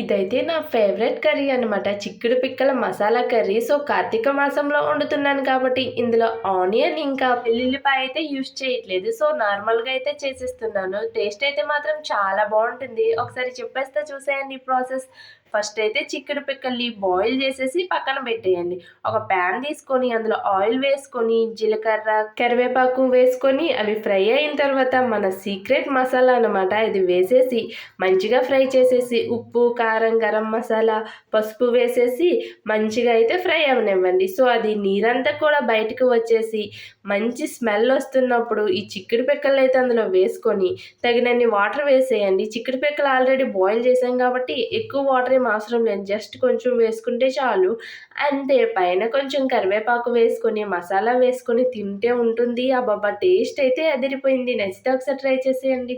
ఇదైతే నా favourite curry అనమాట చిక్కుడు పిక్కల మసాలా కర్రీ. సో కార్తీక మాసంలో వండుతున్నాను కాబట్టి ఇందులో ఆనియన్ ఇంకా వెల్లుల్లిపాయ అయితే యూస్ చేయట్లేదు. సో నార్మల్గా అయితే చేసేస్తున్నాను. టేస్ట్ అయితే మాత్రం చాలా బాగుంటుంది. ఒకసారి చెప్పేస్తే చూసేయండి ఈ ప్రాసెస్. ఫస్ట్ అయితే చిక్కుడు పిక్కల్ని బాయిల్ చేసేసి పక్కన పెట్టేయండి. ఒక ప్యాన్ తీసుకొని అందులో ఆయిల్ వేసుకొని జీలకర్ర కరివేపాకు వేసుకొని అవి ఫ్రై అయిన తర్వాత మన సీక్రెట్ మసాలా అనమాట ఇది వేసేసి మంచిగా ఫ్రై చేసేసి ఉప్పు కారం గరం మసాలా పసుపు వేసేసి మంచిగా అయితే ఫ్రై అవనివ్వండి. సో అది నీరంతా కూడా బయటకు వచ్చేసి మంచి స్మెల్ వస్తున్నప్పుడు ఈ చిక్కుడు పిక్కలు అయితే అందులో వేసుకొని తగినన్ని వాటర్ వేసేయండి. చిక్కుడు పిక్కలు ఆల్రెడీ బాయిల్ చేసాం కాబట్టి ఎక్కువ వాటర్ ఏం అవసరం లేదు. జస్ట్ కొంచెం వేసుకుంటే చాలు. అంతే పైన కొంచెం కరివేపాకు వేసుకొని మసాలా వేసుకొని తింటే ఉంటుంది. అబ్బాబా టేస్ట్ అయితే అదిరిపోయింది. నచ్చితే ఒకసారి ట్రై చేసేయండి.